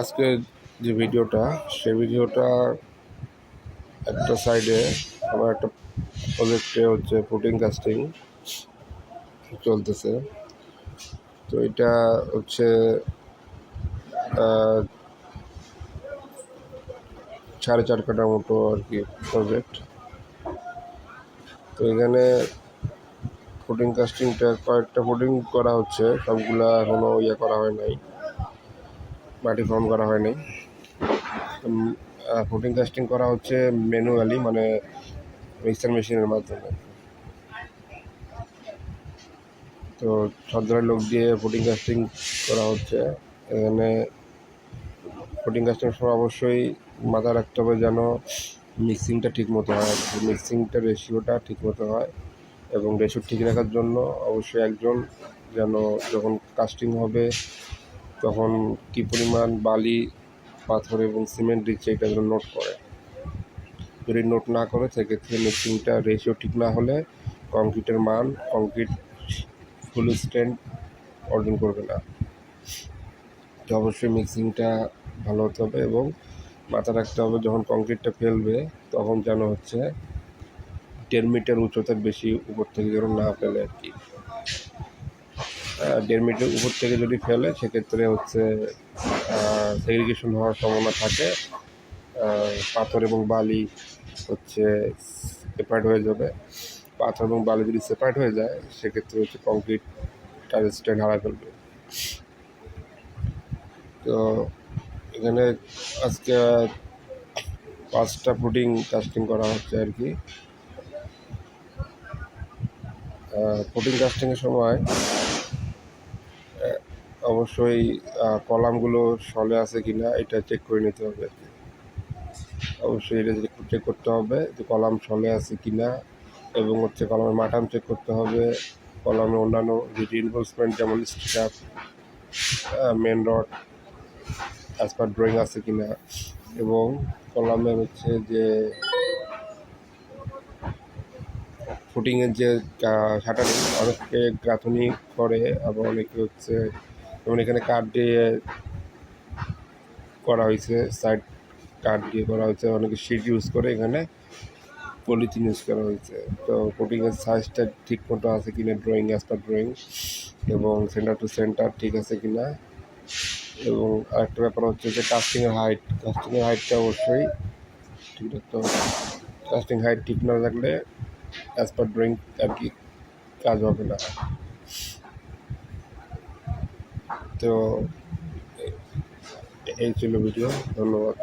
আজকে যে ভিডিওটা, সে ভিডিওটা একটা সাইডে আমার একটা প্রজেক্টে হচ্ছে প্রোটিন কাস্টিং চলতেছে। তো এটা হচ্ছে সাড়ে চার কাটার মতো আর কি প্রজেক্ট তো এখানে ফুডিং কাস্টিংটা কয়েকটা ফুডিং করা হচ্ছে, সবগুলা এখনও ইয়ে করা হয় নাই। মাটি ফর্ম করা হয়নি। ফুডিং কাস্টিং করা হচ্ছে ম্যানুয়ালি মানে মিক্সার মেশিনের মাধ্যমে। তো সব লোক দিয়ে ফুডিং কাস্টিং করা হচ্ছে। এখানে ফুডিং কাস্টিং সময় অবশ্যই মাথায় রাখতে হবে যেন মিক্সিংটা ঠিক মতো হয়। মিক্সিংটা রেশিওটা ঠিক মতো হয় এবং রেশিও ঠিক রাখার জন্য অবশ্যই একজন যেন যখন কাস্টিং হবে তখন কী পরিমাণ বালি, পাথর এবং সিমেন্ট দিচ্ছে এটা যেন নোট করে। যদি নোট না করে, সেক্ষেত্রে মিক্সিংটা রেশিও ঠিক না হলে কংক্রিটের মান কংক্রিট ফুল স্ট্যান্ড অর্জন করবে না। তো অবশ্যই মিক্সিংটা ভালো হতে হবে এবং মাথা রাখতে হবে, যখন কংক্রিটটা ফেলবে, তখন যেন হচ্ছে দেড় মিটার উচ্চতার বেশি উপর থেকে যেন না ফেলে আর কি। দেড় মিটার উপর থেকে যদি ফেলে, সেক্ষেত্রে হচ্ছে সেগ্রিগেশন হওয়ার সম্ভাবনা থাকে। পাথর এবং বালি হচ্ছে সেপারেট হয়ে যাবে। পাথর এবং বালি যদি সেপারেট হয়ে যায়, সেক্ষেত্রে হচ্ছে কংক্রিট তার স্ট্যান্ড হারা ফেলবে। তো এখানে আজকে পাঁচটা ফুডিং কাস্টিং করা হচ্ছে আর কি। ফুডিং কাস্টিংয়ের সময় অবশ্যই কলামগুলো সলে আছে কিনা এটা চেক করে নিতে হবে অবশ্যই এটা চেক করতে হবে, যে কলাম সলে আছে কিনা এবং হচ্ছে কলামের মাটাম চেক করতে হবে কলামের অন্যান্য যে রিনফোর্সমেন্ট যেমন strap main rod as per drawing আছে কিনা এবং কলামের হচ্ছে যে ফুটিংয়ের যে শাটারিং অনেকে গাঁথনি করে, আবার অনেকে হচ্ছে যেমন এখানে কাঠ দিয়ে করা হয়েছে সাইড কাঠ দিয়ে করা হয়েছে। অনেকে শিট ইউজ করে এখানে পলিথিন ইউজ করা হয়েছে। তো কোটিংয়ের সাইজটা ঠিক মতো আছে কিনা ড্রয়িং অ্যাজ পার ড্রয়িং এবং সেন্টার টু সেন্টার ঠিক আছে কিনা। এবং আরেকটা ব্যাপার হচ্ছে যে কাস্টিংয়ের হাইট কাস্টিংয়ের হাইটটা অবশ্যই ঠিক হবে। কাস্টিং হাইট ঠিক না থাকলে অ্যাজ পার ড্রয়িং আর কি কাজ হবে না। তো এই ছিল ভিডিও ধন্যবাদ।